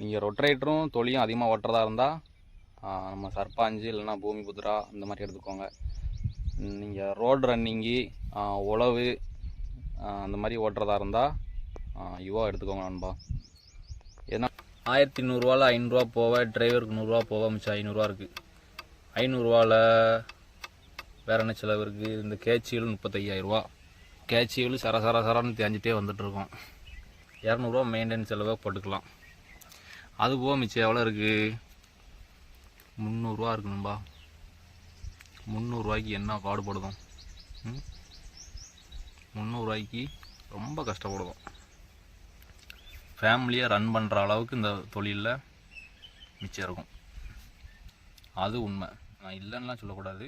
நீங்கள் ரொட்ரேட்டரும் தொழியும் அதிகமாக ஓட்டுறதா இருந்தால் நம்ம சர்பாஞ்சு இல்லைன்னா பூமி புத்ரா இந்த மாதிரி எடுத்துக்கோங்க. நீங்கள் ரோடு ரன்னிங்கு உழவு அந்த மாதிரி ஓட்டுறதா இருந்தால் யுவா எடுத்துக்கோங்க நண்பா. ஏன்னா ஆயிரத்தி நூறுரூவாவில் ஐநூறுரூவா போக டிரைவருக்கு நூறுரூவா போக மிச்சம் ஐநூறுரூவா இருக்குது ஐநூறுரூவாவில் வேற என்ன செலவு இருக்குது இந்த கேச்சியில் முப்பத்தையாயிரரூவா கேச்சியில் சர சர சரன்னு தேஞ்சிட்டே வந்துட்டுருக்கோம். இரநூறுவா மெயின்டெனன்ஸ் செலவாக போட்டுக்கலாம். அது போக மிச்சம் எவ்வளோ இருக்குது முந்நூறுரூவா இருக்குணும்பா. முந்நூறுரூவாய்க்கு என்ன பாடுபடுதோம் முந்நூறுரூவாய்க்கு ரொம்ப கஷ்டப்படுதோம். ஃபேமிலியாக ரன் பண்ணுற அளவுக்கு இந்த தொழிலில் மிச்சம் இருக்கும். அது உண்மை. நான் இல்லைன்னுலாம் சொல்லக்கூடாது.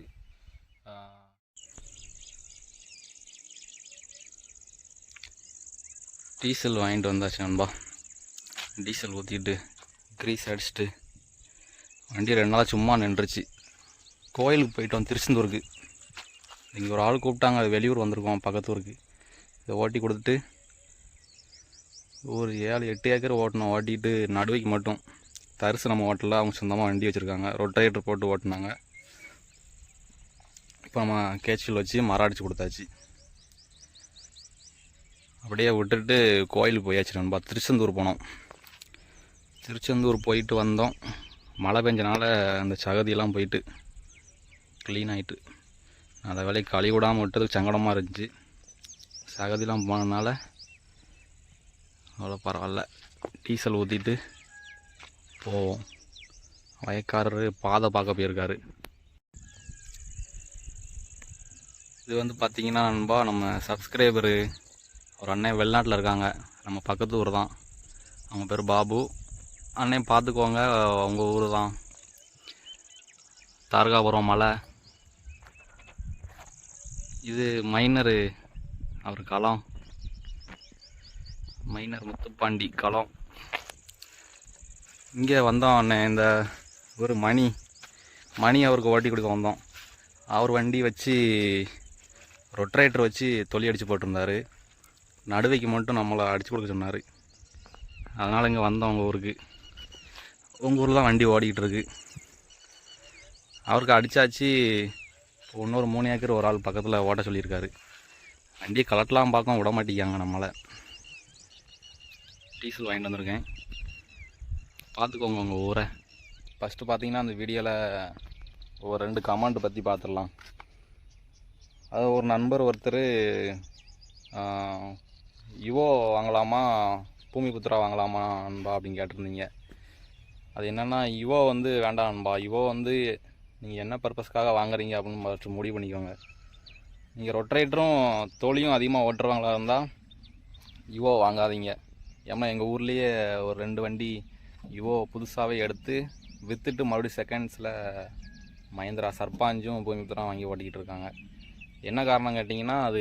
டீசல் வாங்கிட்டு வந்தாச்சு நண்பா. டீசல் ஊற்றிட்டு க்ரீஸ் அடிச்சிட்டு வண்டி ரெண்டு நாளாக சும்மா நின்றுச்சு. கோயிலுக்கு போயிட்டோம் திருச்செந்தூருக்கு. இங்கே ஒரு ஆள் கூப்பிட்டாங்க அது வெளியூர் வந்திருக்கோம் பக்கத்து ஊருக்கு இதை ஓட்டி கொடுத்துட்டு ஒரு ஏழு எட்டு ஏக்கர் ஓட்டணும். ஓட்டிட்டு நடுவைக்கு மட்டும். தரிசு நம்ம ஓட்டலில் அவங்க சொந்தமாக வண்டி வச்சுருக்காங்க. ரொட்டேட்டர் போட்டு ஓட்டினாங்க. இப்போ நம்ம கேச்சில் வச்சு மரம் அடிச்சு கொடுத்தாச்சு. அப்படியே விட்டுட்டு கோயிலுக்கு போயாச்சு நண்பா. திருச்செந்தூர் போனோம். திருச்செந்தூர் போயிட்டு வந்தோம். மழை பெஞ்சனால அந்த சகதியெல்லாம் போயிட்டு க்ளீன் ஆகிட்டு அந்த வேலைக்கு கழி விடாமல் விட்டதுக்கு சங்கடமாக இருந்துச்சு. சகதியெலாம் போனதுனால அவ்வளோ பரவாயில்ல. டீசல் ஊற்றிட்டு போவோம். வயக்காரரு பாதை பார்க்க போயிருக்காரு. இது வந்து பார்த்திங்கன்னா நண்பா நம்ம சப்ஸ்கிரைபரு ஒரு அண்ணன் வெளிநாட்டில் இருக்காங்க. நம்ம பக்கத்து ஊர் தான் அவங்க பேர் பாபு. அண்ணே பார்த்துக்கோங்க உங்கள் ஊர் தான். தாரகாபுரம் மலை. இது மைனரு அவர் களம் மைனர் முத்துப்பாண்டி களம் இங்கே வந்தோம் அண்ணே இந்த ஒரு மணி. மணி அவருக்கு ஓட்டி கொடுக்க வந்தோம். அவர் வண்டி வச்சு ரொட்ரேட்டர் வச்சு தொலி அடித்து போட்டிருந்தாரு. நடுவைக்கு மட்டும் நம்மளை அடித்து கொடுக்க சொன்னார். அதனால் இங்கே வந்தோம் உங்கள் ஊருக்கு. உங்கள் ஊரில் தான் வண்டி ஓடிக்கிட்டு இருக்கு அவருக்கு அடித்தாச்சு இன்னொரு மூணு ஏக்கர் ஒரு ஆள் பக்கத்தில் ஓட்ட சொல்லியிருக்காரு. வண்டியை கலட்டலாம் பார்க்க விட மாட்டேங்காங்க நம்மளை. டீசல் வாங்கிட்டு வந்திருக்கேன். பார்த்துக்கோங்க உங்கள் ஊரை. ஃபஸ்ட்டு பார்த்தீங்கன்னா அந்த வீடியோவில் ஒரு ரெண்டு கமெண்ட் பற்றி பார்த்துடலாம். அது ஒரு நண்பர் ஒருத்தர் யுவோ வாங்கலாமா? பூமி புத்திரா வாங்கலாமா? அன்பா அப்படின்னு கேட்டிருந்தீங்க. அது என்னென்னா யுவோ வந்து வேண்டாம் அன்பா யுவோ வந்து நீங்கள் என்ன பர்பஸ்க்காக வாங்குறீங்க அப்படின்னு ஃபஸ்ட்டு முடிவு பண்ணிக்கோங்க. நீங்கள் ரொட்ரேட்டரும் தோழியும் அதிகமாக ஓட்டுறவங்களா இருந்தால் யுவோ வாங்காதீங்க. ஏன்னா எங்கள் ஊர்லேயே ஒரு ரெண்டு வண்டி யுவோ புதுசாகவே எடுத்து விற்றுட்டு மறுபடியும் செகண்ட்ஸில் மஹேந்திரா சர்பாஞ்சும் பூமிபுத்திரம் வாங்கி ஓட்டிக்கிட்டு இருக்காங்க. என்ன காரணம் கேட்டிங்கன்னா அது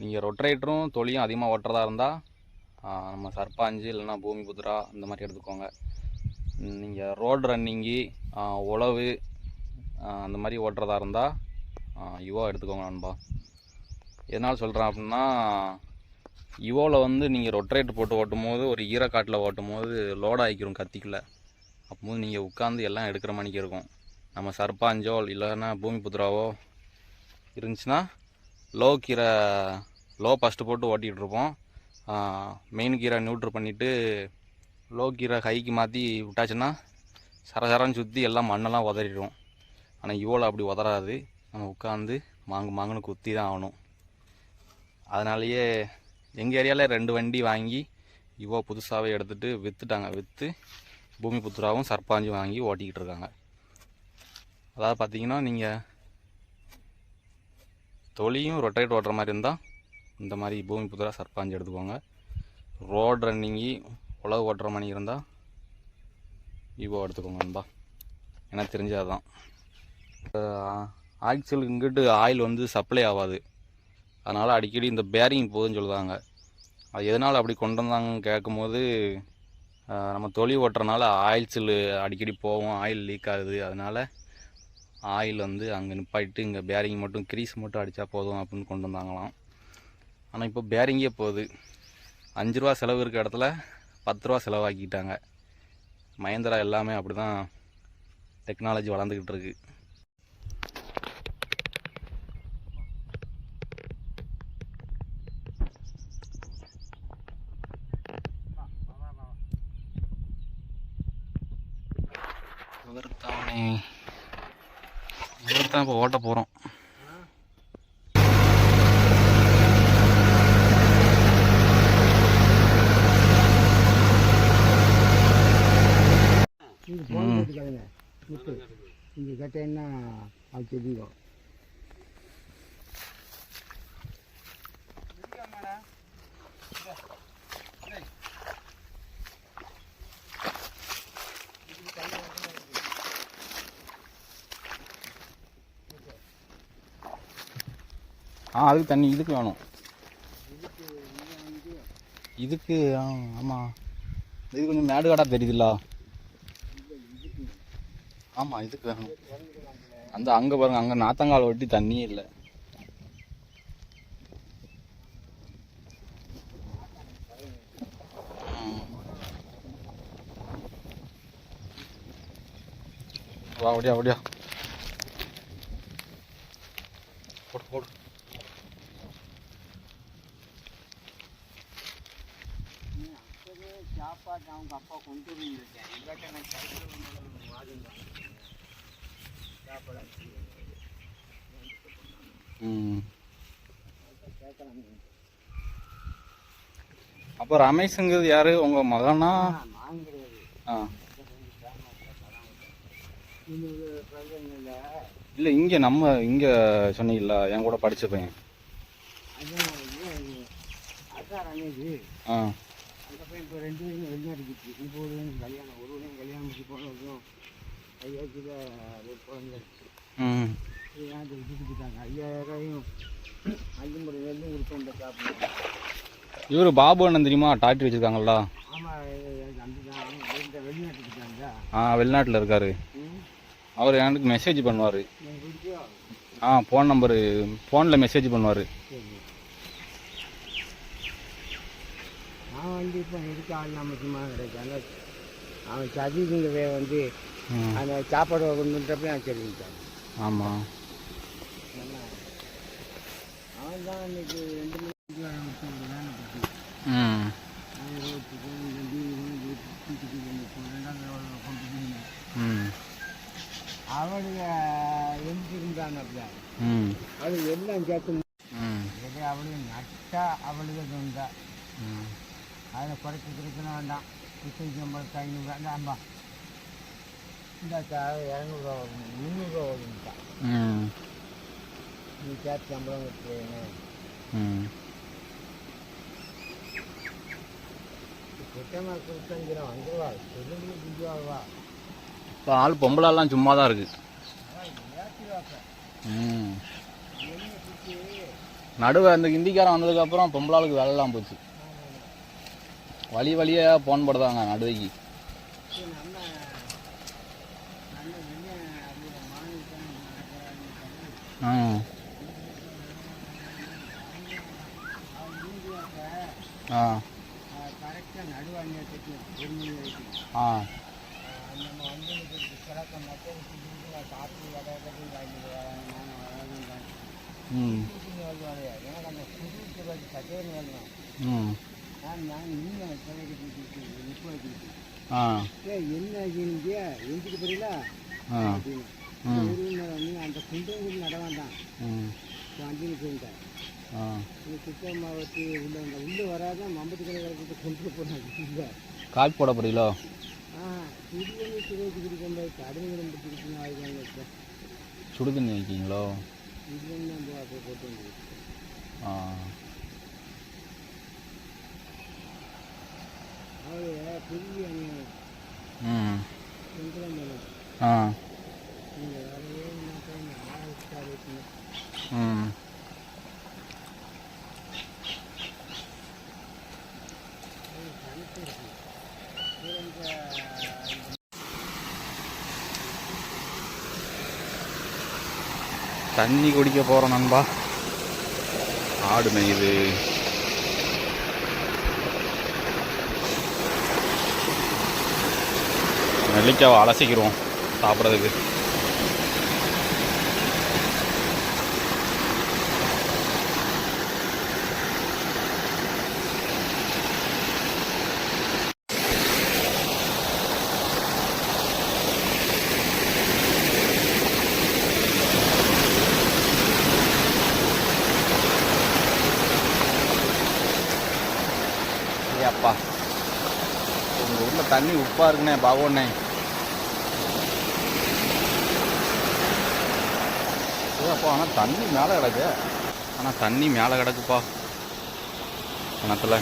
நீங்கள் ரொட்ரேட்டரும் தொழியும் அதிகமாக ஓட்டுறதா இருந்தால் நம்ம சர்பாஞ்சு இல்லைன்னா பூமிபுத்ரா இந்த மாதிரி எடுத்துக்கோங்க. நீங்கள் ரோடு ரன்னிங்கு உழவு அந்த மாதிரி ஓட்டுறதா இருந்தால் யுவோ எடுத்துக்கோங்க நண்பா. எதனால் சொல்கிறேன் அப்படின்னா யுவோவில் வந்து நீங்கள் ரொட்ரேட் போட்டு ஓட்டும் போது ஒரு ஈரக்காட்டில் ஓட்டும் போது லோட் ஆகிக்கிறோம் கத்திக்குள்ளே. அப்போது நீங்கள் உட்காந்து எல்லாம் எடுக்கிற மணிக்கு இருக்கும். நம்ம சர்பாஞ்சோ இல்லைன்னா பூமி புத்ராவோ இருந்துச்சுன்னா லோ கீரை லோ ஃபஸ்ட்டு போட்டு ஓட்டிகிட்ருப்போம் மெயின் கீரை நியூட்ரு பண்ணிவிட்டு லோ கீரை ஹைக்கு மாற்றி விட்டாச்சுன்னா சரசரன்னு சுற்றி எல்லாம் மண்ணெல்லாம் உதறிடும். ஆனால் இவ்வளோ அப்படி உதறாது. நம்ம உட்காந்து மாங்கு மாங்குன்னு குத்தி தான் ஆகணும். அதனாலேயே எங்கள் ஏரியாவில் ரெண்டு வண்டி வாங்கி இவ்வளோ புதுசாகவே எடுத்துகிட்டு விற்றுட்டாங்க விற்று பூமி புத்துராவும் சர்பாஞ்சும் வாங்கி ஓட்டிக்கிட்டு இருக்காங்க. அதாவது பார்த்தீங்கன்னா நீங்கள் தொழியும் ரொட்டேட் ஓட்டுற மாதிரி இருந்தால் இந்த மாதிரி பூமி புத்துரா சர்பாஞ்சு எடுத்துக்கோங்க. ரோடு ரன்னிங்கி உழவு ஓட்டுற மாதிரி இருந்தால் ஈவோ எடுத்துக்கோங்க நண்பா. எனக்கு தெரிஞ்சது தான் ஆக்சுவல் இங்கிட்டு ஆயில் வந்து சப்ளை ஆகாது. அதனால் அடிக்கடி இந்த பேரிங் போகுதுன்னு சொல்லுவாங்க. அது எதனால் அப்படி கொண்டு வந்தாங்கன்னு கேட்கும்போது நம்ம தொழில் ஓட்டுறனால ஆயில் சில்லு அடிக்கடி போவோம் ஆயில் லீக் ஆகுது. அதனால் ஆயில் வந்து அங்கே நிப்பாயிட்டு இங்கே பேரிங் மட்டும் கிரீஸ் மட்டும் அடித்தா போதும் அப்படின்னு கொண்டு வந்தாங்களாம். ஆனால் இப்போ பேரிங்கே போகுது. அஞ்சு ரூபா செலவு இருக்க இடத்துல பத்து ரூபா செலவாக்கிட்டாங்க. மகேந்திரா எல்லாமே அப்படி தான் டெக்னாலஜி வளர்ந்துக்கிட்டு இருக்கு. இவர்தானே இப்போ ஓட்ட போகிறோம் இது போன் கேட்டுக்காதுங்க முத்து இங்கே கேட்டேன்னா அது தெரியும் ஆ அதுக்கு தண்ணி இதுக்கு வேணும். இதுக்கு ஆ ஆமாம் இது கொஞ்சம் மேடு காடாக தெரியுதுல்ல. ஆமாம் இதுக்கு வேணும் அந்த அங்கே பாருங்க அங்கே நாத்தங்கால் ஒட்டி தண்ணியே இல்லை. வா அப்படியா அப்படியா போடு போடு சாப்பாடு அவங்க அப்பா கொண்டு வந்துருக்கேன் எங்கிட்ட நான் சைக்கிள் வாதிங்க சாப்பாடு ம் கேட்கலாம் அப்போ ரமேஷுங்கிறது யாரு? உங்க மகனா? ஆ இல்லை இங்கே நம்ம இங்கே சொன்னீங்கல்ல என் கூட படிச்ச பையன். ஆ. அந்த பையன் இப்போ ரெண்டு பேரும் வெளிநாட்டுக்கு இப்போ ஒரு கல்யாணம் ஒரு கல்யாணம் முடிச்சு போன குழந்தை ம். ஏன் விட்டுட்டு போயிட்டாங்க ஐயாயிரம் ஐம்பது வேலையும் கொடுத்தோம் சாப்பிடுவோம் இவர் பாபு அண்ணன் தெரியுமா? டாக்டர் போயிட்டாங்க ஆ வெளிநாட்டில் இருக்காரு. அவர் எனக்கு மெசேஜ் பண்ணுவார். ஆ ஃபோன் நம்பரு ஃபோனில் மெசேஜ் பண்ணுவார். நான் வந்து இப்போ இருக்க ஆள் நம்ம சும்மா கிடைக்காங்க அவன் சதீஷுங்க வந்து அந்த சாப்பாடு கொண்டு வந்துட்டப்ப நான் தெரிவித்தான் ஆமாம் அவன் தான் இன்னைக்கு ரெண்டு மணிக்கு வேலை பற்றி ம். அவளுங்க எழுந்திருந்தாங்க ம். அது எல்லாம் சேர்த்து எது அவளுக்கு நட்டா அவளுக்கு தந்தா ம். அதில் குறைச்சி கொடுக்கணும் வேண்டாம் முப்பத்தி ஐம்பது ஐநூறு வேண்டாம்பா இந்த இரநூறுவா வரும் முந்நூறுரூவா வரும்ட்டா ம். நீ சேர்த்து சம்பளம் சுத்தமாக வந்துருவா சொல்லுங்க புரிஞ்சுவாவா இப்போ ஆள் பொம்பளாலாம் சும்மா தான் இருக்கு ம் நடுவே அந்த ஹிந்திக்காரன் வந்ததுக்கப்புறம் பொம்பளாளுக்கு வேலைலாம் போச்சு வழி வழியாக ஃபோன் போடுதாங்க நடுவைக்கு நம்ம நல்ல வெளியே அப்படியே மாநிலத்தான் ம் ஆ. கரெக்டாக நடுவாணியத்துக்கு ஒரு மணி வரைக்கும் ஆ. நம்ம வந்து கிழக்க மக்கள் காப்பி வடை கட்டி வாங்கிட்டு வராங்க நானும் வராங்க ம். வருவாங்க எனக்கு அந்த புது கச்சேரி வரணும் ம். நான் நான் ஆ. என்ன எஞ்சிட்டு போறீங்களா ஆ. அப்படின்னு அந்த குண்டவங்களுக்கு நட வேண்டாம் ம். அஞ்சு நிமிஷம் சுத்தம் மாவட்டி உள்ள உள்ளே வராதான் மம்பத்து கிழக்கு கொண்டு போனாங்க காப்பி போட போறீங்களோ? ஆ வந்து சுவைக்கு குடிக்கும் போது கடுமை ரொம்ப பிடிக்கணும் ஆகிடுவாங்க இப்போ. சுடு தண்ணி வைக்கீங்களோ வந்து நம்ம அப்போ போட்டு வந்து ஆ. அவங்க பெரிய ம். ஆ. நீங்கள் வேலையே என்ன ஆரம்பிச்சு ம். தண்ணி குடிக்க போகிறோம் நண்பா. ஆடு மேயுது. நெல்லிக்காவை அலசிக்கிறோம் சாப்பிட்றதுக்கு அப்பா உங்கள் ஊரில் தண்ணி உப்பாக இருக்குண்ணே பாவோண்ணே அப்பா ஆனால் தண்ணி மேலே கிடக்கு. ஆனால் தண்ணி மேலே கிடக்குப்பா. கிணத்துல.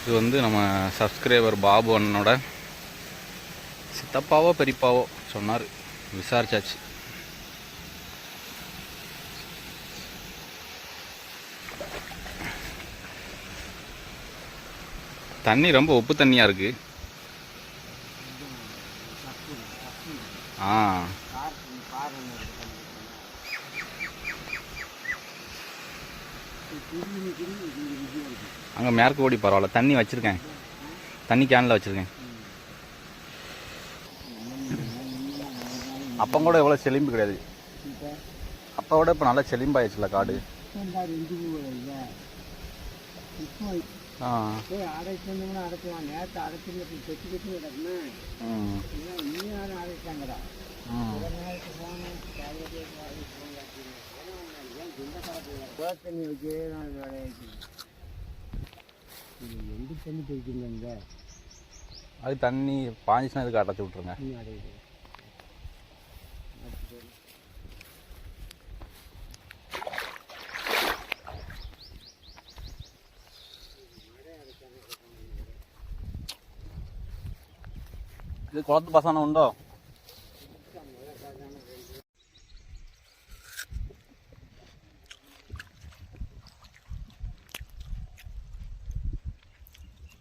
இது வந்து நம்ம சப்ஸ்கிரைபர் பாபு அண்ணனோட சித்தப்பாவோ பெரியப்பாவோ சொன்னார். விசாரிச்சாச்சு. தண்ணி ரொம்ப உப்பு தண்ணியாக இருக்கு. ஆ. அங்கே மேற்கு ஓடி பரவாயில்ல. தண்ணி வச்சுருக்கேன். தண்ணி கேனில் வச்சுருக்கேன். அப்போ கூட எவ்வளோ செலிம்பு கிடையாது. அப்போ விட இப்போ நல்லா செலிம்பாயிடுச்சுல காடு. இப்போ அடைச்சு வந்தோம்னா அடைக்கலாம் நேற்று அடைச்சிருந்த கெட்டு கெட்டு கிடக்குமே. இன்னும் யாரும் அடைச்சாங்கடா தண்ணி வச்சு நான் இது எந்த தண்ணி போய்க்குங்க அது தண்ணி பாஞ்சிச்சுன்னா இதுக்கு அடைச்சி விட்ருங்க அடையுது. இது குளத்து பசங்க உண்டோ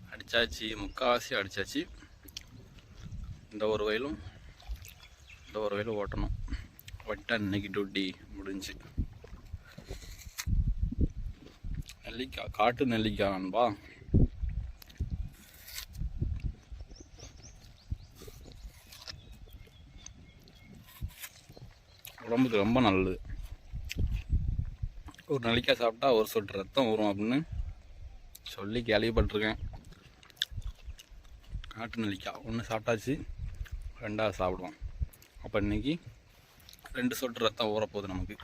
அடிச்சாச்சு முக்கால்வாசி அடிச்சாச்சு இந்த ஒரு வயலும் இந்த ஒரு வயலும் ஓட்டணும் வட்டா இன்னைக்கு டியூட்டி முடிஞ்சு நெல்லிக்காய் காட்டு நெல்லிக்காய் நண்பா உடம்புக்கு ரொம்ப நல்லது. ஒரு நெல்லிக்காய் சாப்பிட்டா ஒரு சொட்டு ரத்தம் வரும் அப்படின்னு சொல்லி கேள்விப்பட்டிருக்கேன். காட்டு நெல்லிக்காய். ஒன்று சாப்பிட்டாச்சு ரெண்டாவது சாப்பிடுவோம். அப்போ இன்னைக்கு ரெண்டு சொட்டு ரத்தம் ஊறப்போகுது நமக்கு.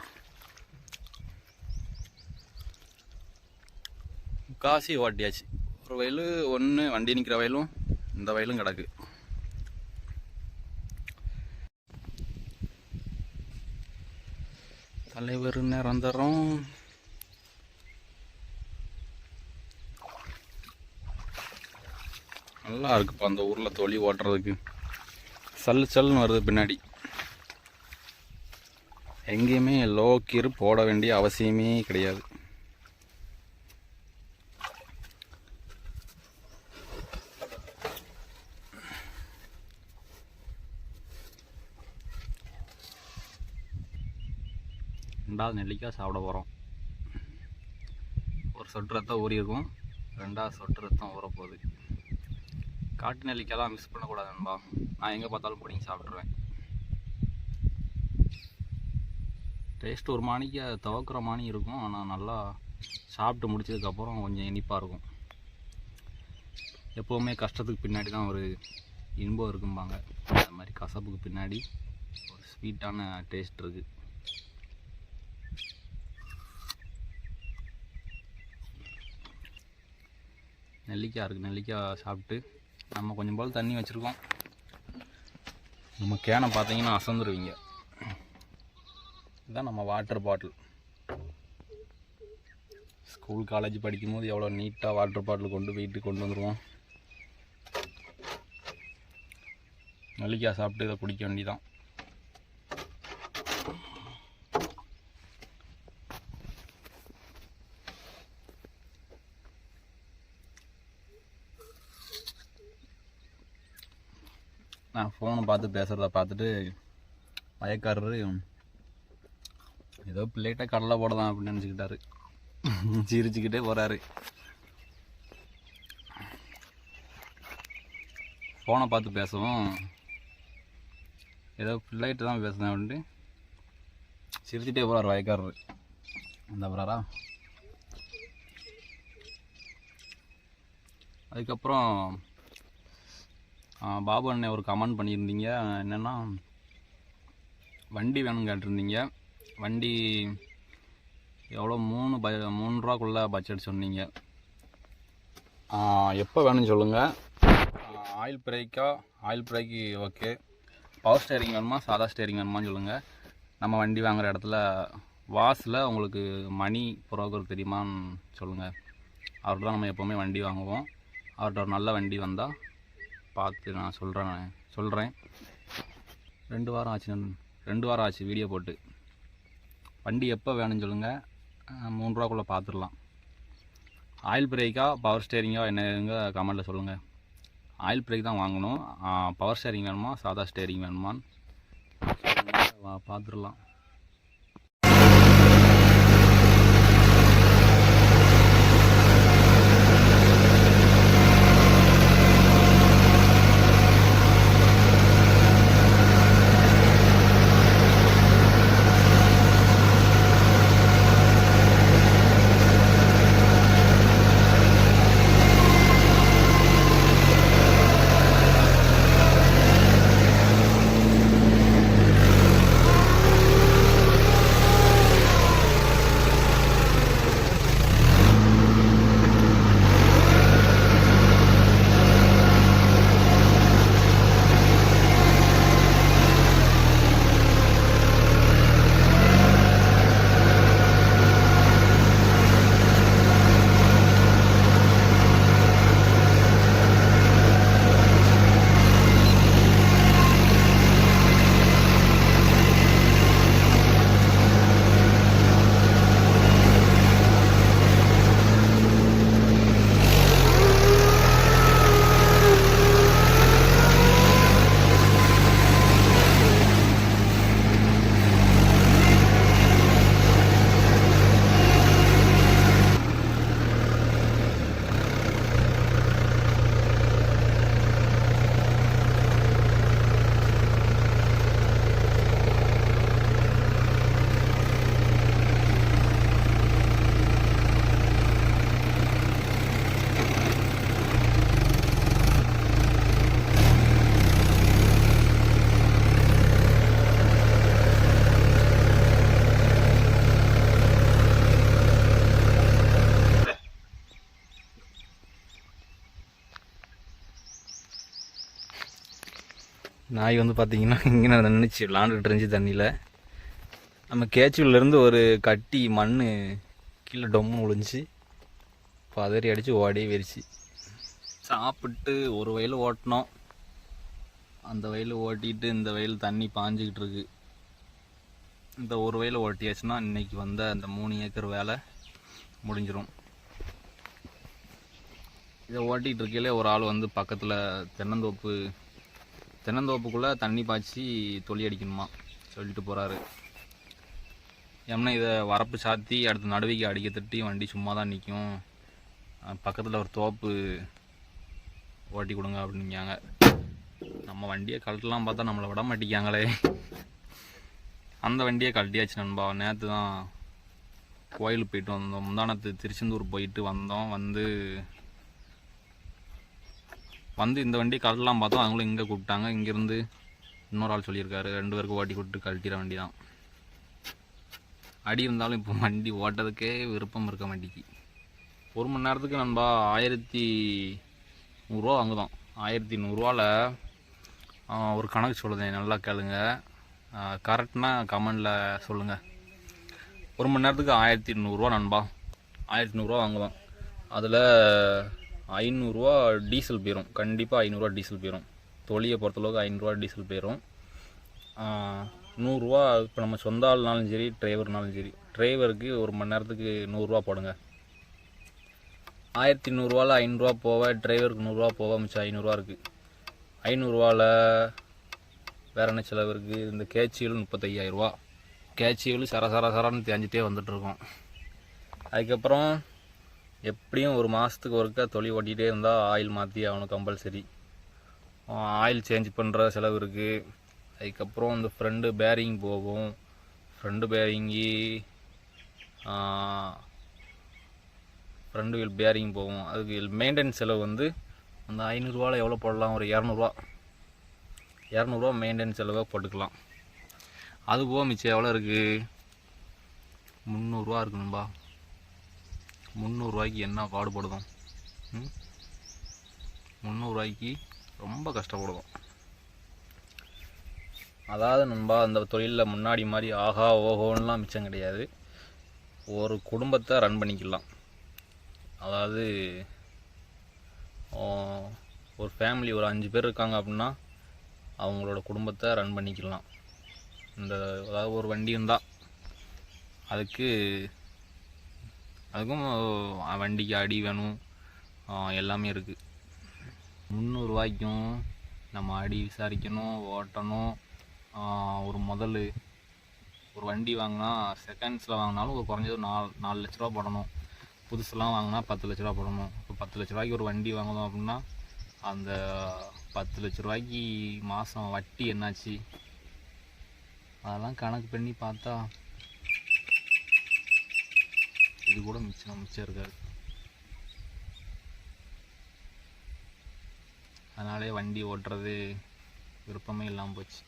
முக்காசி ஓட்டியாச்சு. ஒரு வயலு ஒன்று வண்டி நிற்கிற வயலும் இந்த வயலும் கிடக்கு. தலைவர் நிரந்தரம். நல்லா இருக்குப்பா அந்த ஊரில் தொழி ஓட்டுறதுக்கு. சல்லு சல்லுன்னு வருது பின்னாடி. எங்கேயுமே லோ கீர் போட வேண்டிய அவசியமே கிடையாது. ரெண்டாவது நெல்லிக்காய் சாப்பிட போகிறோம் ஒரு சொட்டு ரத்தம் ஊறியிருக்கும் ரெண்டாவது சொட்டு ரத்தம் ஊற போகுது. காட்டு நெல்லிக்காய்லாம் மிஸ் பண்ணக்கூடாது நண்பா. நான் எங்கே பார்த்தாலும் பிடிங்கி சாப்பிட்ருவேன் டேஸ்ட் ஒரு மாணிக்கு துவக்கிற மாணி இருக்கும். ஆனால் நல்லா சாப்பிட்டு முடிச்சதுக்கப்புறம் கொஞ்சம் இனிப்பாக இருக்கும். எப்போவுமே கஷ்டத்துக்கு பின்னாடி தான் ஒரு இன்பம் இருக்கும்பாங்க. அந்த மாதிரி கசப்புக்கு பின்னாடி ஒரு ஸ்வீட்டான டேஸ்ட் இருக்குது நெல்லிக்காய் இருக்குது நெல்லிக்காய் சாப்பிட்டு நம்ம கொஞ்சம் போல் தண்ணி வச்சுருக்கோம். நம்ம கேனை பார்த்தீங்கன்னா அசந்துருவீங்க. இதுதான் நம்ம வாட்டர் பாட்டில் ஸ்கூல் காலேஜ் படிக்கும்போது எவ்வளோ நீட்டாக வாட்டர் பாட்டில் கொண்டு போயிட்டு கொண்டு வந்துடுவோம் நெல்லிக்காய் சாப்பிட்டு இதை குடிக்க வேண்டிதான் நான் ஃபோனை பார்த்து பேசுகிறத பார்த்துட்டு மயக்காரரு ஏதோ பிள்ளைகிட்ட கடலை போடலாம் அப்படின்னு நினச்சிக்கிட்டாரு. சிரிச்சுக்கிட்டே போகிறாரு ஃபோனை பார்த்து பேசவும். ஏதோ பிள்ளைகிட்ட தான் பேசுனேன் அப்படின்ட்டு சிரிச்சுட்டே போகிறார் வயக்காரர் அந்த போகிறாரா அதுக்கப்புறம் பாபு அண்ணன் ஒரு கமெண்ட் பண்ணியிருந்தீங்க. என்னென்னா வண்டி வேணும்னு கேட்டிருந்தீங்க. வண்டி எவ்வளோ? மூணு ப மூணு ரூபாக்குள்ளே பட்ஜெட் சொன்னீங்க. எப்போ வேணும்னு சொல்லுங்கள் oil பிரேக்கா oil brake okay power steering வேணுமா? சாதா ஸ்டேரிங் வேணுமான்னு சொல்லுங்கள் நம்ம வண்டி வாங்குகிற இடத்துல வாஸில் உங்களுக்கு மணி புரோக்கர் தெரியுமான்னு சொல்லுங்கள் அவர்கிட்ட தான் நம்ம எப்போவுமே வண்டி வாங்குவோம். அவர்கிட்ட ஒரு நல்ல வண்டி வந்தால் பார்த்து நான் சொல்கிறேன் சொல்கிறேன் ரெண்டு வாரம் ஆச்சு ரெண்டு வாரம் ஆச்சு வீடியோ போட்டு. வண்டி எப்போ வேணும்னு சொல்லுங்கள் மூணு ரூபாக்குள்ளே பார்த்துடலாம் ஆயில் பிரேக்கா பவர் ஸ்டேரிங்கா என்னங்க கமெண்ட்டில் சொல்லுங்கள் ஆயில் பிரேக் தான் வாங்கணும். பவர் ஸ்டேரிங் வேணுமா? சாதா ஸ்டேரிங் வேணுமான்னு. பார்த்துடலாம் நாய் வந்து பார்த்தீங்கன்னா இங்கே நினச்சி விளாண்டுட்டு இருந்துச்சு தண்ணியில். நம்ம கேச்சுவிலேருந்து ஒரு கட்டி மண் கீழே டொம்முன்னு விழுந்துச்சு. பதறி அடித்து ஓடி வெறிச்சு சாப்பிட்டு ஒரு வயல் ஓட்டினோம். அந்த வயல் ஓட்டிட்டு இந்த வயல் தண்ணி பாஞ்சிக்கிட்டு இருக்கு. இந்த ஒரு வயல் ஓட்டியாச்சுன்னா இன்றைக்கி வந்த அந்த மூணு ஏக்கர் வேலை முடிஞ்சிடும் இதை ஓட்டிகிட்டு இருக்கையிலே ஒரு ஆள் வந்து பக்கத்தில் தென்னந்தோப்பு தென்னந்தோப்புக்குள்ளே தண்ணி பாய்ச்சி தொழி அடிக்கணுமா? சொல்லிட்டு போகிறாரு ஏம்னா இதை வரப்பு சாத்தி அடுத்து நடுவிக்கு அடிக்க தட்டி வண்டி சும்மா தான் நிற்கும் பக்கத்தில் ஒரு தோப்பு ஓட்டி கொடுங்க அப்படிங்காங்க நம்ம வண்டியை கழட்டலாம் பார்த்தா நம்மளை விட மாட்டிக்காங்களே அந்த வண்டியை கழட்டியாச்சு நண்பா. நேற்று தான் கோயிலுக்கு போயிட்டு வந்தோம். முந்தானத்து திருச்செந்தூர் போயிட்டு வந்தோம். வந்து வந்து இந்த வண்டி கழட்டலாம் பார்த்தோம். அவங்களும் இங்கே கூப்பிட்டாங்க. இங்கேருந்து இன்னொரு ஆள் சொல்லியிருக்காரு. ரெண்டு பேருக்கு ஓட்டி கொடுத்து கழட்டிற வண்டி தான் அடி இருந்தாலும் இப்போ வண்டி ஓட்டதுக்கே விருப்பம் இருக்க வண்டிக்கு ஒரு மணி நேரத்துக்கு நண்பா ஆயிரத்தி நூறுரூவா வாங்குதோம். ஆயிரத்தி நூறுரூவாவில் ஒரு கணக்கு சொல்லுதேன் நல்லா கேளுங்க. கரெக்ட்னா கமெண்டில் சொல்லுங்கள் ஒரு மணி நேரத்துக்கு ஆயிரத்தி நூறுரூவா நண்பா. ஆயிரத்தி நூறுரூவா வாங்குவோம் அதில் ஐநூறுரூவா டீசல் போயிடும் கண்டிப்பாக ஐநூறுரூவா டீசல் போயிடும் தொழியை பொறுத்தளவுக்கு ஐநூறுரூவா டீசல் போயிடும் நூறுரூவா இப்போ நம்ம சொந்த ஆள்னாலும் சரி டிரைவர்னாலும் சரி டிரைவருக்கு ஒரு மணி நேரத்துக்கு நூறுரூவா போடுங்க. ஆயிரத்தி நூறுரூவாவில் ஐநூறுரூவா போவ டிரைவருக்கு நூறுரூவா போவ மிச்சம் ஐநூறுரூவா இருக்குது ஐநூறுரூவாவில் வேற என்ன செலவு இருக்குது இந்த கேச்சியல் முப்பத்தையாயிரரூவா கேச்சியல் சர சர சரன்னு தேஞ்சிட்டே வந்துட்டுருக்கோம் அதுக்கப்புறம் எப்படியும் ஒரு மாதத்துக்கு ஒருக்கா தொழில் ஓட்டிகிட்டே இருந்தால் ஆயில் மாற்றி ஆகணும் கம்பல்சரி ஆயில் சேஞ்ச் பண்ணுற செலவு இருக்குது அதுக்கப்புறம் இந்த ஃப்ரெண்டு பேரிங் போகும். ஃப்ரெண்டு பேரிங்கி ஃப்ரெண்டு வீல் பேரிங் போகும். அதுக்கு மெயின்டெனன்ஸ் செலவு வந்து அந்த ஐநூறுரூவாவில் எவ்வளோ போடலாம்? ஒரு இரநூறுவா. இரநூறுவா மெயின்டெனன்ஸ் செலவாக போட்டுக்கலாம். அது போக மிச்சம் எவ்வளோ இருக்குது முந்நூறுரூவா இருக்கணும்பா. முந்நூறுரூவாய்க்கு என்ன பாடுபடுதோம்? முந்நூறுரூவாய்க்கு ரொம்ப கஷ்டப்படுவோம் அதாவது நண்பா அந்த தொழிலில் முன்னாடி மாதிரி ஆஹா ஓஹோன்னெலாம் மிச்சம் கிடையாது. ஒரு குடும்பத்தை ரன் பண்ணிக்கலாம். அதாவது ஒரு ஃபேமிலி ஒரு அஞ்சு பேர் இருக்காங்க அப்படின்னா அவங்களோட குடும்பத்தை ரன் பண்ணிக்கலாம். இந்த அதாவது ஒரு வண்டி இருந்தால் அதுக்கு அதுக்கும் வண்டிக்கு அடி வேணும். எல்லாமே இருக்குது முந்நூறுரூவாய்க்கும் நம்ம அடி விசாரிக்கணும் ஓட்டணும். ஒரு முதல். ஒரு வண்டி வாங்கினா செகண்ட்ஸில் வாங்கினாலும் ஒரு குறைஞ்சது ஒரு நாலு நாலு லட்ச ரூபா போடணும். புதுசெலாம் வாங்கினா பத்து லட்ச ரூபா போடணும். இப்போ பத்து லட்ச ரூபாய்க்கு ஒரு வண்டி வாங்கணும் அப்படின்னா அந்த பத்து லட்ச ரூபாய்க்கு மாதம் வட்டி என்னாச்சு? அதெல்லாம் கணக்கு பண்ணி பார்த்தா இது கூட மிச்சம் மிச்சம் இருக்காது. அதனாலே வண்டி ஓட்டுறது விருப்பமே இல்லாமல் போச்சு.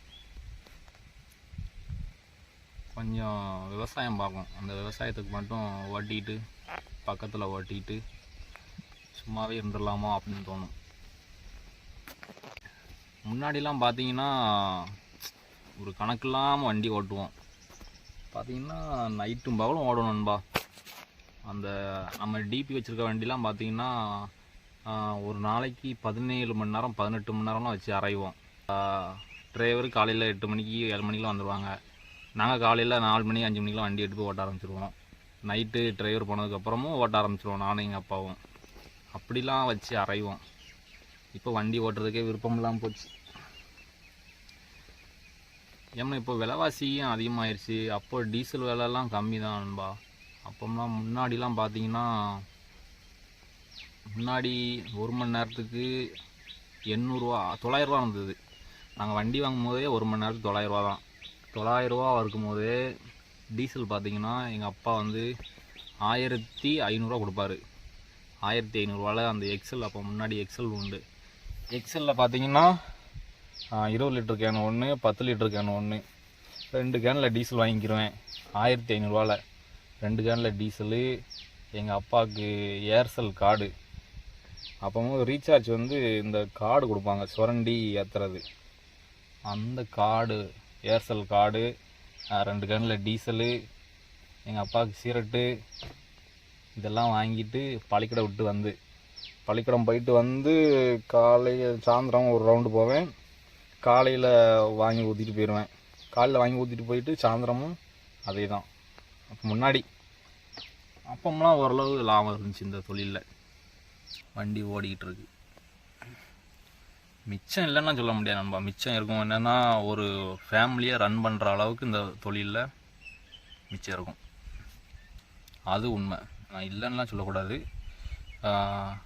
கொஞ்சம் விவசாயம் பார்க்கும் அந்த விவசாயத்துக்கு மட்டும் ஓட்டிக்கிட்டு பக்கத்தில் ஓட்டிக்கிட்டு சும்மாவே இருந்துடலாமா அப்படின்னு தோணும். முன்னாடிலாம் பார்த்தீங்கன்னா ஒரு கணக்கு இல்லாமல் வண்டி ஓட்டுவோம். பார்த்தீங்கன்னா நைட்டும் பகலும் ஓடணும் நண்பா. அந்த நம்ம டிபி வச்சுருக்க வண்டிலாம் பார்த்தீங்கன்னா ஒரு நாளைக்கு பதினேழு மணி நேரம் பதினெட்டு மணி நேரம்லாம் வச்சு அரைவோம். டிரைவர் காலையில் எட்டு மணிக்கு ஏழு மணிக்கெலாம் வந்துடுவாங்க நாங்கள் காலையில் நாலு மணி அஞ்சு மணிக்கெலாம் வண்டி எடுத்து போய் ஓட்ட ஆரம்பிச்சிருவோம். நைட்டு டிரைவர் போனதுக்கப்புறமும் ஓட்ட ஆரம்பிச்சிருவோம் நானும் எங்கள் அப்பாவும். அப்படிலாம் வச்சு அரைவோம். இப்போ வண்டி ஓட்டுறதுக்கே விருப்பம் இல்லாமல் போச்சு. ஏன்னா இப்போ விலைவாசியும் அதிகமாகிடுச்சு அப்போ டீசல் விலைலாம் கம்மி தான் நண்பா அப்போம்னா முன்னாடிலாம் பார்த்தீங்கன்னா முன்னாடி ஒரு மணி நேரத்துக்கு எண்ணூறுரூவா தொள்ளாயிரரூவா இருந்தது. நாங்கள் வண்டி வாங்கும் போதே ஒரு மணி நேரத்துக்கு தொள்ளாயிரரூவா தான். தொள்ளாயிரரூவா இருக்கும் போதே டீசல் பார்த்தீங்கன்னா எங்கள் அப்பா வந்து ஆயிரத்தி ஐநூறுரூவா கொடுப்பாரு. ஆயிரத்தி ஐநூறுரூவாவில் அந்த எக்ஸல் அப்போ முன்னாடி எக்ஸல் உண்டு. எக்ஸலில் பார்த்தீங்கன்னா இருபது லிட்டர் கேன் ஒன்று பத்து லிட்டர் கேன் ஒன்று ரெண்டு கேனில் டீசல் வாங்கிக்கிருவேன். ஆயிரத்தி ஐநூறுரூவாவில் ரெண்டு கேனில் டீசலு எங்கள் அப்பாவுக்கு ஏர்செல் கார்டு. அப்போவும் ரீசார்ஜ் வந்து இந்த கார்டு கொடுப்பாங்க சுரண்டி ஏற்றுறது அந்த கார்டு ஏர்செல் கார்டு ரெண்டு கேனில் டீசலு எங்கள் அப்பாவுக்கு சீரட்டு இதெல்லாம் வாங்கிட்டு பள்ளிக்கூடம் விட்டு வந்து. பள்ளிக்கூடம் போயிட்டு வந்து காலையில் சாயந்தரம் ஒரு ரவுண்டு போவேன். காலையில் வாங்கி ஊற்றிட்டு போயிடுவேன். காலையில் வாங்கி ஊற்றிட்டு போயிட்டு சாயந்தரமும் அதே தான் முன்னாடி அப்போம்லாம் ஓரளவு லாபம் இருந்துச்சு இந்த தொழிலில். வண்டி ஓடிக்கிட்டு இருக்கு மிச்சம் இல்லைன்னா சொல்ல முடியாது நண்பா. மிச்சம் இருக்கும். என்னென்னா ஒரு ஃபேமிலியை ரன் பண்ணுற அளவுக்கு இந்த தொழிலில் மிச்சம் இருக்கும். அது உண்மை. நான் இல்லைன்னுலாம் சொல்லக்கூடாது.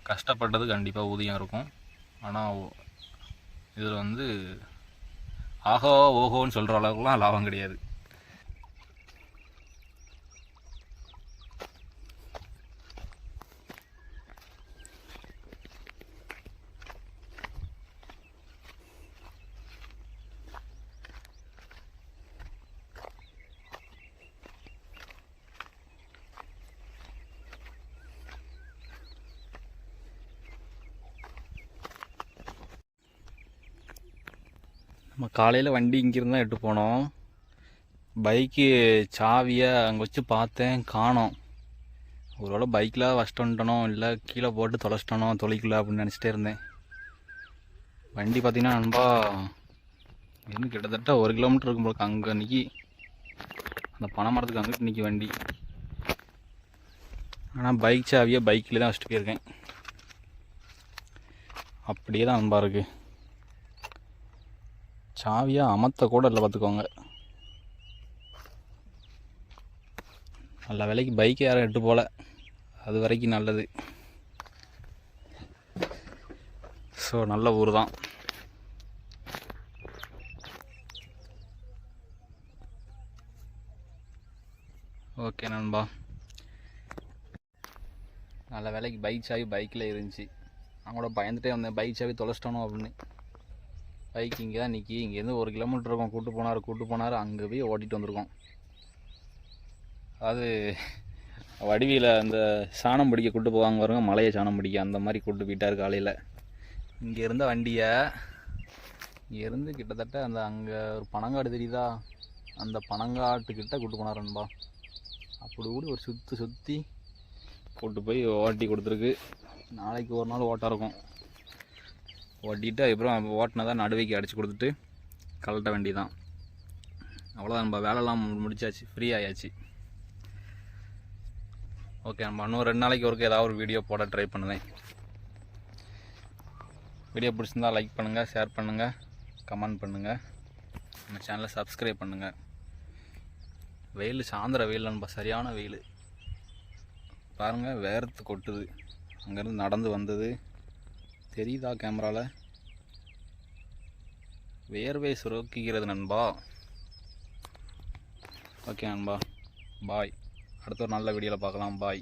கஷ்டப்பட்டது கண்டிப்பாக ஊதியம் இருக்கும். ஆனால் இதில் வந்து ஆஹோ ஓஹோன்னு சொல்கிற அளவுக்குலாம் லாபம் கிடையாது. நம்ம காலையில் வண்டி இங்கேருந்து தான் எட்டு போனோம். பைக்கு சாவியை அங்கே வச்சு பார்த்தேன் காணோம். ஒருவேளை பைக்கில் வச்சிட்டு இல்லை கீழே போட்டு தொலைச்சிட்டனோ தொலைக்கல அப்படின்னு நினச்சிட்டே இருந்தேன். வண்டி பார்த்தீங்கன்னா நண்பா இன்னும் கிட்டத்தட்ட ஒரு கிலோமீட்டர் இருக்கும் போல அங்கே நிற்கி அந்த பனை மரத்துக்கு அங்கிட்டு நிற்கி வண்டி. ஆனால் பைக் சாவியை பைக்கில் தான் வச்சுட்டு போயிருக்கேன். அப்படியே தான் அன்பாக இருக்குது சாவியாக அமர்த்த கூட இல்லை பார்த்துக்கோங்க. நல்ல விலைக்கு பைக்கு யாரும் எட்டு போல அது வரைக்கும் நல்லது. ஸோ நல்ல ஊர் தான். ஓகே நண்பா. நல்ல வேலைக்கு பைக் சாவி பைக்கில் இருந்துச்சு. நான் கூட பயந்துகிட்டே வந்தேன். பைக் சாவி தொலைச்சிட்டோனோ அப்படின்னு. பைக் இங்கே தான் நிற்கி இங்கேருந்து ஒரு கிலோமீட்டர் இருக்கும். கூட்டு போனார் கூட்டு போனார். அங்கே போய் ஓட்டிகிட்டு வந்திருக்கோம். அதாவது வடிவியில் அந்த சாணம் பிடிக்க கூட்டு போவாங்க பாருங்க. மலையை சாணம் பிடிக்க அந்த மாதிரி கூட்டு போயிட்டார் காலையில். இங்கே இருந்த வண்டியை இங்கேருந்து கிட்டத்தட்ட அந்த அங்கே ஒரு பனங்காடு தெரியுதா? அந்த பனங்காட்டுக்கிட்ட கூட்டு போனார் நண்பா. அப்படி கூட ஒரு சுற்றி சுற்றி கூட்டு போய் ஓட்டி கொடுத்துருக்கு. நாளைக்கு ஒரு நாள் ஓட்டம் இருக்கும். ஓட்டிட்டு அதுக்கப்புறம் தான் நடுவைக்கு அடித்து கொடுத்துட்டு கழட்ட வேண்டியதான் அவ்வளோதான் நம்ம வேலைலாம் முடிச்சாச்சு ஃப்ரீ ஆயாச்சு. ஓகே நம்ம இன்னும் ரெண்டு நாளைக்கு ஒருக்கு ஏதாவது ஒரு வீடியோ போட ட்ரை பண்ணுவேன் வீடியோ பிடிச்சிருந்தா லைக் பண்ணுங்கள் ஷேர் பண்ணுங்கள் கமெண்ட் பண்ணுங்கள் நம்ம சேனலை சப்ஸ்கிரைப் பண்ணுங்கள் வெயில் சாயந்தர வெயில் நம்ம சரியான வெயில். பாருங்கள் வேர்த்து கொட்டுது. அங்கேருந்து நடந்து வந்தது. தெரியுதா கேமராவில் வேர்வை சுரக்கிக்கிறது நண்பா. ஓகே நண்பா. பாய் அடுத்த ஒரு நல்ல வீடியோவில் பார்க்கலாம். பாய்